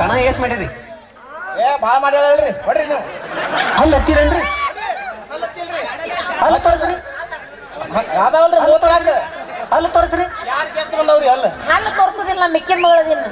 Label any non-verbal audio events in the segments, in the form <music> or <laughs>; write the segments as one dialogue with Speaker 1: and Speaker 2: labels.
Speaker 1: ಕಣ ಏಸ್ ಮಾಡಿರಿ.
Speaker 2: ಏ ಭಾಳ ಮಾಡ್ಯಾಳಲ್ರಿ ಹೊಡ್ರಿ ನೀವು.
Speaker 1: ಅಲ್ಲಿ ಹಚ್ಚಿರೇನ್ರಿ? ಅಲ್ಲಿ ತೋರಿಸ್ರಿ.
Speaker 2: ಯಾವ್ದಾವಲ್ರಿ ಮೂವತ್ತಾಗ
Speaker 1: ಅಲ್ಲಿ ತೋರಿಸ್ರಿ.
Speaker 2: ಯಾರು ಕೇಸ್ ಬಂದವ್ರಿ ಅಲ್ಲ
Speaker 3: ಹಲ್ಲು ತೋರ್ಸೋದಿಲ್ಲ ಮಿಕ್ಕಿ ಮಗಳದಿನ.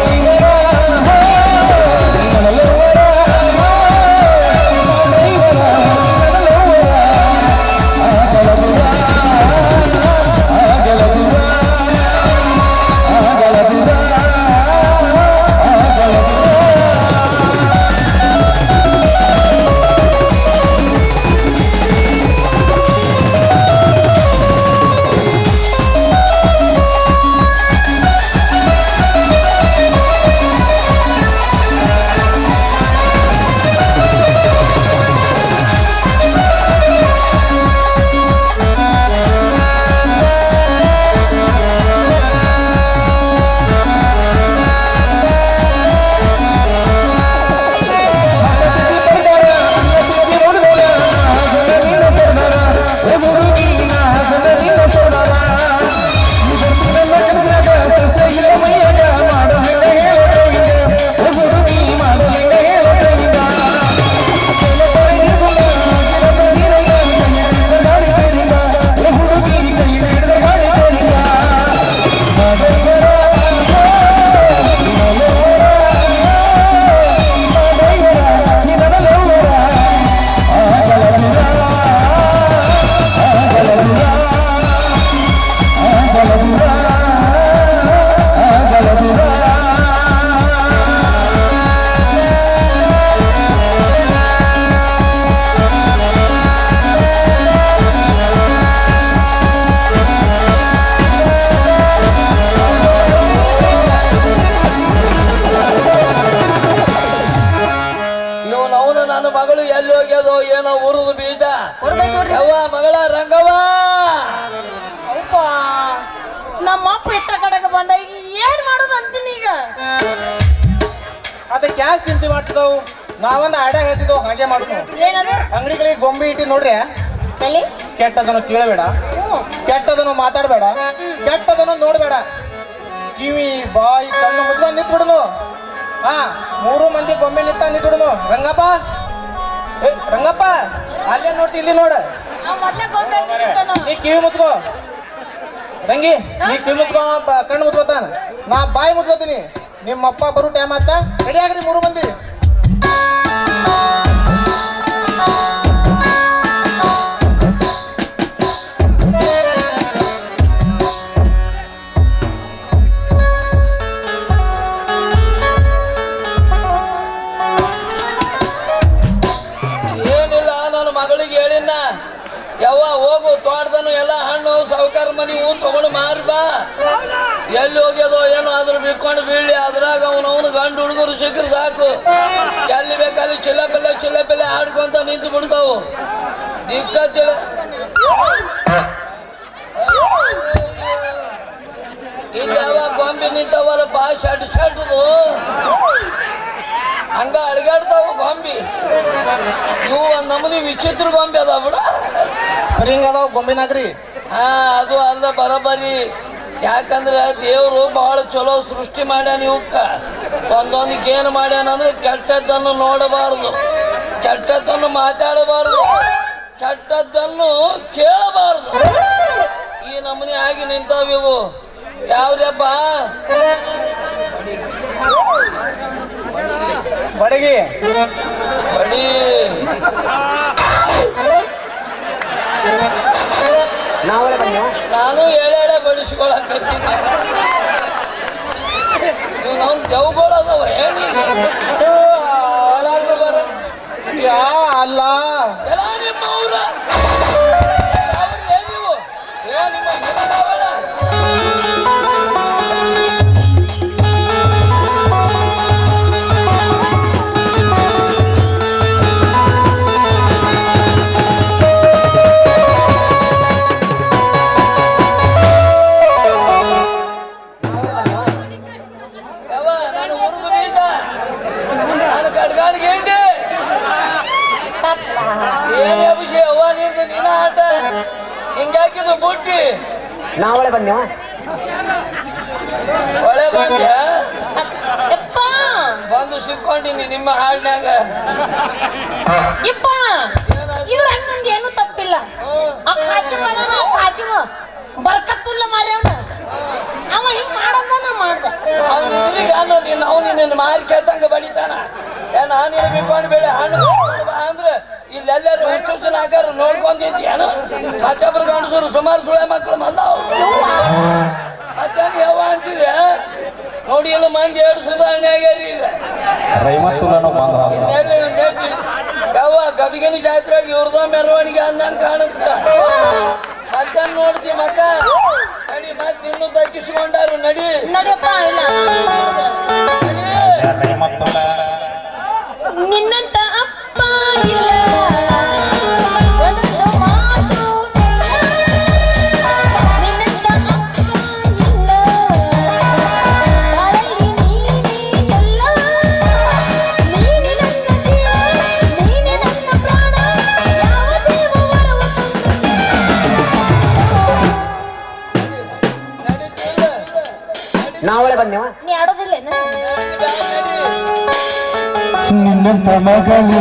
Speaker 4: Thank you. ಎಲ್ಲಿ ಹೋಗ್ಯದೋ ಏನೋ ಉರುದು ಬೀಜ. ಯವ್ವ ಮಗಳ ರಂಗವ್ವ.
Speaker 3: ಅಪ್ಪ ನಮ್ಮ ಅಪ್ಪ ಇತ್ತ ಕಡೆಗೆ ಬಂದ ಈಗ ಏನ್ ಮಾಡೋದು ಅಂತೀನಿ ಈಗ?
Speaker 2: ಅದಕ್ಕೆ ಯಾಕೆ ಚಿಂತೆ ಮಾಡ್ತಿದ್ದವು? ನಾವೊಂದು ಆಡ ಹೇಳ್ತಿದ್ದವು ಹಾಗೆ ಮಾಡುದು.
Speaker 3: ಏನದು?
Speaker 2: ಅಂಗಡಿಗಳಿಗೆ ಗೊಂಬೆ ಇಟ್ಟಿ ನೋಡ್ರಿ.
Speaker 3: ತಲೆ
Speaker 2: ಕೆಟ್ಟದನ್ನು ಕೇಳಬೇಡ.
Speaker 3: ಕೆಟ್ಟದನು
Speaker 2: ಕೆಟ್ಟದನ್ನು ಮಾತಾಡಬೇಡ. ಕೆಟ್ಟದನ್ನು ನೋಡಬೇಡ. ಕಿವಿ ಬಾಯಿ ಕಣ್ಣು ಮುಚ್ಕೊಂಡು ನಿಂತ್ಬಿಡುನು. ಹಾ ಮೂರು ಮಂದಿ ಗೊಂಬೆ ನಿಂತ ನಿಂತ್ಬಿಡುನು. ರಂಗಪ್ಪ ಏ ರಂಗಪ್ಪ ಅಲ್ಲೇ ನೋಡ್ತಿ ಇಲ್ಲಿ ನೋಡ. ನೀ ಕಿವಿ ಮುಚ್ಕೋ. ರಂಗಿ ನೀ ಕಿವಿ ಮುಚ್ಕೋ ಕಣ್ಣು ಮುಚ್ಕೋತಾನ. ನಾ ಬಾಯಿ ಮುಚ್ಕೋತೀನಿ. ನಿಮ್ಮ ಅಪ್ಪ ಬರೋ ಟೈಮ್ ಆತ ರೆಡಿ ಆಗ್ರಿ ಮೂರು ಮಂದಿ.
Speaker 4: ಯಾವ ಹೋಗು ತೋಟದನು ಎಲ್ಲ ಹಣ್ಣು ಸಾವುಕಾರ ಮನಿ ಹೂ ತಗೊಂಡು ಮಾರಿ ಬಾ. ಎಲ್ಲಿ ಹೋಗ್ಯದೋ ಏನೋ ಅದ್ರು ಬಿಕ್ಕೊಂಡು ಬೀಳಿ ಅದ್ರಾಗ ಅವನವನು ಗಂಡು ಹುಡುಗರು ಸಿಕ್ಕರು ಸಾಕು. ಎಲ್ಲಿ ಬೇಕಲ್ಲಿ ಚಿಲ್ಲ ಪಿಲ್ಲ ಚಿಲ್ಲ ಪಿಲ್ಲ ಆಡ್ಕೊಂತ ನಿಂತು ಬಿಡ್ತಾವು. ದಿಕ್ಕ ಇಲ್ಲಿ ಯಾವಾಗ ಗೊಂಬೆ ನಿಂತವಲ್ಲ ಬಾ ಶಡ್ ಶಡ್ದು. ಹಂಗ ಅಳಗಾಡ್ತಾವು ಗೊಂಬಿ. ಇವು ಒಂದ್ ನಮೂನಿ ವಿಚಿತ್ರ ಗೊಂಬೆ ಅದಾವ ಬಿಡ.
Speaker 2: ಸ್ಪ್ರಿಂಗ್ ಅದಾವ ಗೊಂಬಿನಾಗ್ರಿ.
Speaker 4: ಹಾ ಅದು ಅಲ್ಲ ಬರೋಬ್ಬರಿ. ಯಾಕಂದ್ರೆ ದೇವರು ಬಹಳ ಚಲೋ ಸೃಷ್ಟಿ ಮಾಡ್ಯಾನ ಇವಕ್ಕ ಒಂದೊಂದಕ್ಕೆ ಏನು ಮಾಡ್ಯಾನಂದ್ರೆ ಕೆಟ್ಟದ್ದನ್ನು ನೋಡಬಾರದು. ಕೆಟ್ಟದ್ದನ್ನು ಮಾತಾಡಬಾರದು. ಕೆಟ್ಟದ್ದನ್ನು ಕೇಳಬಾರದು. ಈ ನಮೂನಿ ಆಗಿ ನಿಂತಾವ ಇವು. ಯಾವ್ದಪ್ಪ?
Speaker 1: ನಾವಳೆ ಬಂದೇವ
Speaker 4: ನಾನು ಹೇಳಿ ಹಾಳಾಗಿ ಬರ.
Speaker 2: ಯಾ ಅಲ್ಲ.
Speaker 1: ನಾವಳೆ ಬಂದೇವ
Speaker 4: ಒಳ್ಳೆ ಬಂದ್ಯ? <laughs>
Speaker 3: ಯಪ್ಪ!
Speaker 4: ಬಂದು ಸಿಕ್ಕೊಂಡಿನಿ ನಿಮ್ಮ ಹಾಡಿನಾಗ
Speaker 3: ಯಪ್ಪ! ಇವ್ರ ಹಂಗಂದ್ ಏನು ತಪ್ಪಿಲ್ಲ. ಆ ಅದಾನ, ಆ ಕಾಶಿವ ಬರ್ಕತ್ತುಲ್ಲ ಮಾರ್ಯವನ ಅವ ಹಿಂಗ್ ಮಾಡೋನು ನಾ ಮಾಡ್ದೆ.
Speaker 4: ಅವ್ನು ಇದ್ರಿಗೆ ಅನ್ನೋ ನೀನು ಅವ್ನು ನಿನ್ನ ಮಾರಿ ಕೇಳ್ತಂಗ ಬಡಿತಾನ. ಏ ನಾನು ಬಿಕ್ಕೊಂಡು ಬೇಡ ಹಣ್ಣು ಬಾ ಅಂದ್ರೆ ಇಲ್ಲೆಲ್ಲರೂ ಹುಚ್ಚುಚ್ಚನ ಹಾಕಾರ ನೋಡ್ಕೊಂಡಿದ್ದಿ ಏನು? ಮತ್ತೊಬ್ರು ಗಂಡಸರು ಸುಮಾರು ಸುಳೆ ಮಕ್ಕಳು ಬಂದಾವು. ಮತ್ತೇನು ಯಾವ ಅಂತಿದೆ? ನೋಡಿ ಇಲ್ಲ ಮಂದಿ ಎರಡು ಸುಧಾರಣೆ ಆಗ್ಯಾರಿ ಈಗ. ಯಾವ ಗದಗಿನ ಜಾತ್ರೆಗೆ ಇವ್ರದ ಮೆರವಣಿಗೆ ಅಂದಂಗೆ ಕಾಣುತ್ತ. ಮತ್ತೇನ್ ನೋಡ್ತಿ ಮಕ್ಕ. ನಡಿ ಮತ್ತೆ ಇನ್ನು ದಕ್ಕಿಸ್ಕೊಂಡಾರು ನಡಿ.
Speaker 3: ನಡಿಯಪ್ಪ ಇಲ್ಲ.
Speaker 1: ನಾವಳೆ ಬಂದೇವ
Speaker 3: ನೀ ಆಡೋದಿಲ್ಲ
Speaker 5: ನಿನ್ನಂತ ಮಗಳು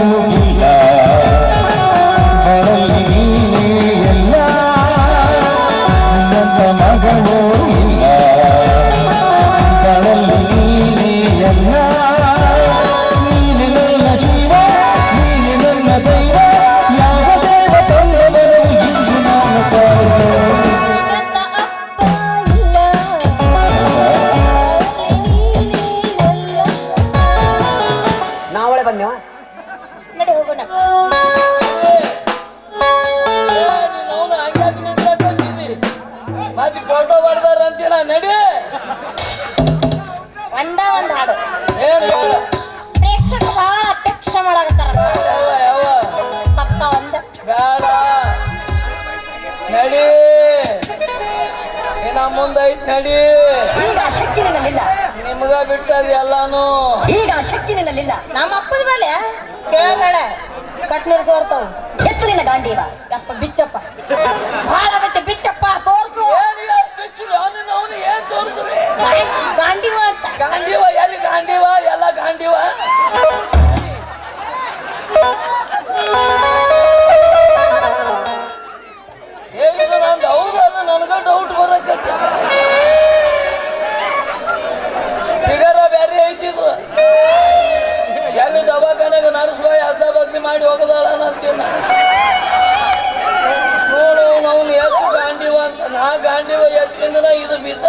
Speaker 3: ನಡಿ.
Speaker 4: ಇನ್ನ ಮುಂದೈತ್ ನಡಿ.
Speaker 3: ಈಗ ಶಕ್ತಿ ನಿನ್ನಲ್ಲಿಲ್ಲ
Speaker 4: ನಿಮ್ಗ ಬಿಟ್ಟದ ಎಲ್ಲಾನು.
Speaker 3: ಈಗ ಶಕ್ತಿ ನಿನ್ನಲ್ಲಿಲ್ಲ ನಮ್ಮ ಅಪ್ಪನ ಮೇಲೆ ಕೇಳಬೇಡ ಕಟ್ನೀರ್ ಸೋರ್ತಾವ. ಎತ್ತು ನಿನ್ನ ಗಾಂಡೀವ ಯಪ್ಪ ಬಿಚ್ಚಪ್ಪ. ಭಾಳ ಆಗತ್ತೆ ಬಿಚ್ಚಪ್ಪ ತೋರ್ಸು. ಗಾಂಡೀವ ಅಂತ.
Speaker 4: ಗಾಂಧೀವ ಎಲ್ಲಿ ಗಾಂಡಿವ ಎಲ್ಲ ಗಾಂಡಿವ ಮಾಡಿಸುವ ಅರ್ಧ ಬದಲಿ ಮಾಡಿ ಹೋಗದಾಳ ಅಂತೀವಿ ನೋಡು, ಅವನು ಎತ್ತು ಗಾಂಡಿವ ಅಂತ. ನಾ ಗಾಂಡಿವ ಎತ್ತಿಂದ ಇದು ಬಿದ್ದ